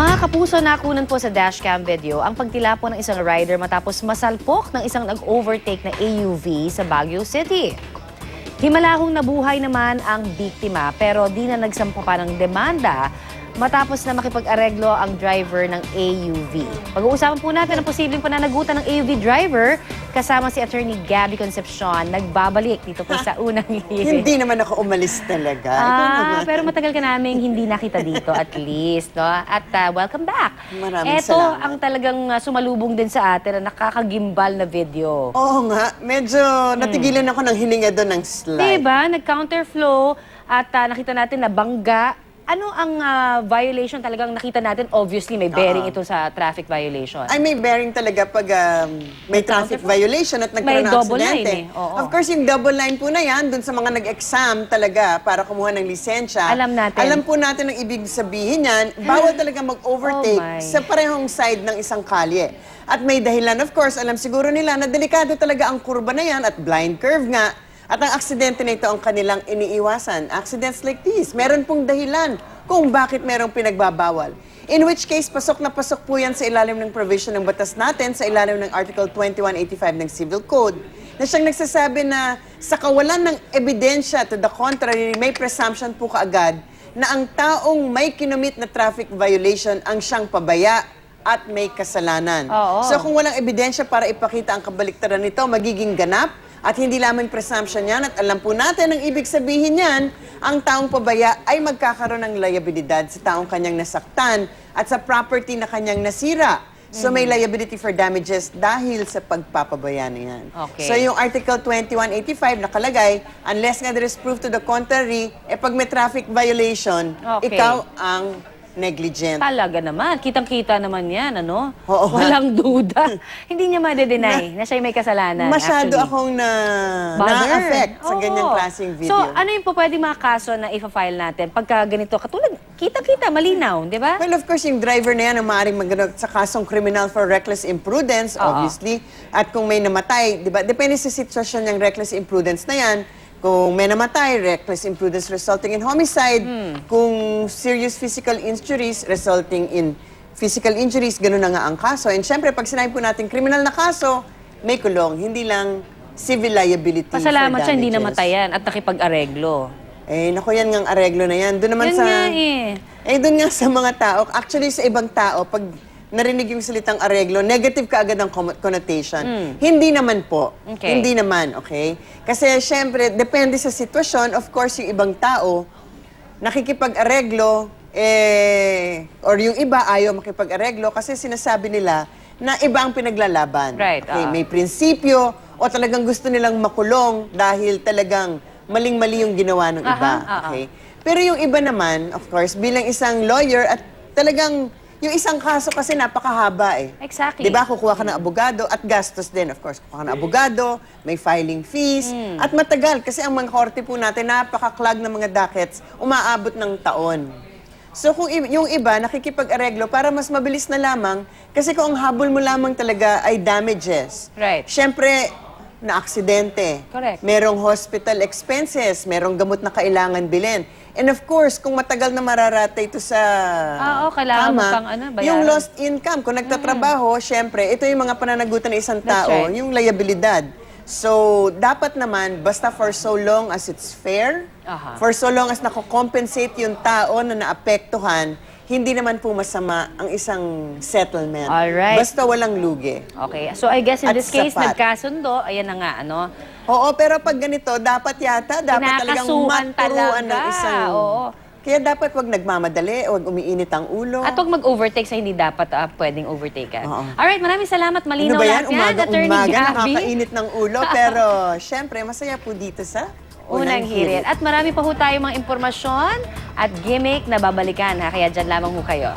Mga kapuso, nakunan po sa dashcam video ang pagtila po ng isang rider matapos masalpok ng isang nag-overtake na AUV sa Baguio City. Himalahong nabuhay naman ang biktima pero di na nagsampa pa ng demanda matapos na makipag-areglo ang driver ng AUV. Pag-uusapan po natin ang posibleng pananagutan ng AUV driver kasama si Attorney Gabby Concepcion. Nagbabalik dito po sa unang hirit. Hindi naman ako umalis talaga. Ikaw Ah, naman. pero matagal ka namin hindi nakita dito at least, no? At ah, welcome back. Maraming Ito salamat. ang talagang ah, sumalubong din sa atin na nakakagimbal na video. Oo nga, medyo natigilan ako ng hininga doon ng slide. Diba? Nag-counterflow at ah, nakita natin na bangga. Ano ang ah, violation talagang nakita natin? Obviously, may bearing ito sa traffic violation. Ay, may bearing talaga pag um, may traffic violation at nagkaroon May ng double line aksidente. eh, oo. Of course, yung double line po na yan, dun sa mga nag-exam talaga para kumuha ng lisensya. Alam natin. Alam po natin ang ibig sabihin yan, bawal talaga mag-overtake Oh my. sa parehong side ng isang kalye. At may dahilan, of course, alam siguro nila na delikado talaga ang kurba na yan at blind curve nga. At ang aksidente na ito ang kanilang iniiwasan. Accidents like this, meron pong dahilan kung bakit merong pinagbabawal. In which case, pasok na pasok po yan sa ilalim ng provision ng batas natin, sa ilalim ng Article 2185 ng Civil Code, na siyang nagsasabi na sa kawalan ng ebidensya to the contrary, may presumption po kaagad na ang taong may kinumit na traffic violation ang siyang pabaya at may kasalanan. Oo. So kung walang ebidensya para ipakita ang kabaliktaran nito, magiging ganap at hindi lamang presumption yan at alam po natin ang ibig sabihin yan, ang taong pabaya ay magkakaroon ng liabilidad sa taong kanyang nasaktan at sa property na kanyang nasira. So may liability for damages dahil sa pagpapabaya na yan. Okay. So yung Article 2185 nakalagay, unless nga there is proof to the contrary, eh pag may traffic violation, Okay. ikaw ang negligent. Talaga naman. Kitang-kita naman yan, ano? Oo. Walang duda. Hindi niya madedenay na, siya may kasalanan. Masyado actually. akong na, na-affect sa Oo. ganyang klaseng video. So, ano yung po pwede mga kaso na ipa-file natin pagka ganito? Katulad, kita-kita, malinaw, di ba? Well, of course, yung driver na yan ang maaaring magano sa kasong criminal for reckless imprudence, Oo. obviously. At kung may namatay, di ba? Depende sa sitwasyon ng reckless imprudence na yan. Kung may namatay, reckless imprudence resulting in homicide. Hmm. Kung serious physical injuries resulting in physical injuries, ganun na nga ang kaso. And syempre, pag sinabi po natin criminal na kaso, may kulong, hindi lang civil liability Pasalamat siya, hindi namatayan at nakipag-areglo. Eh, naku yan ngang areglo na yan. Doon naman Yan sa... nga eh. Eh, doon nga sa mga tao, actually sa ibang tao, pag narinig yung salitang areglo, negative ka agad ang connotation. Hindi naman po. Okay. Hindi naman, okay? Kasi syempre, depende sa sitwasyon. Of course, yung ibang tao, nakikipag-areglo, eh, or yung iba ayaw makipag-areglo kasi sinasabi nila na iba ang pinaglalaban. Right, Okay, ah. may prinsipyo o talagang gusto nilang makulong dahil talagang maling-mali yung ginawa ng iba. Aha, ah, ah. Okay? Pero yung iba naman, of course, bilang isang lawyer at talagang yung isang kaso kasi napakahaba eh. Exactly. 'Di ba? Kukuha ka ng abogado at gastos din, of course. Kukuha ka ng abogado, may filing fees, Hmm. at matagal kasi ang mga korte po natin napaka-clog ng mga dockets, umaabot ng taon. So kung yung iba nakikipag-areglo para mas mabilis na lamang kasi kung ang habol mo lamang talaga ay damages. Right. Syempre, na aksidente. Correct. Merong hospital expenses, merong gamot na kailangan bilhin. And of course, kung matagal na mararata ito sa Ah, oo, kailangan mo pang ano, bayaran. yung lost income, kung nagtatrabaho, syempre, ito yung mga pananagutan ng isang That's tao, right. yung liabilidad. So, dapat naman, basta for so long as it's fair, Aha. for so long as nako-compensate yung tao na naapektuhan, hindi naman po masama ang isang settlement. Alright. Basta walang lugi. Okay. So, I guess in At this case, sapat. nagkasundo. Ayan na nga, ano? Oo, pero pag ganito, dapat yata, dapat talagang Kinakasuhan maturuan ng talaga. isang... Oo. Kaya dapat wag nagmamadali, wag umiinit ang ulo. At huwag mag-overtake sa hindi dapat ah, pwedeng overtake. Oo. Alright, maraming salamat. ano Malinaw ba yan? lahat yan. Umaga, Attorney umaga, Gabby. nakakainit ng ulo. Pero, syempre, masaya po dito sa Unang hirit. At marami pa ho tayo mga impormasyon at gimmick na babalikan. Ha? Kaya dyan lamang ho kayo.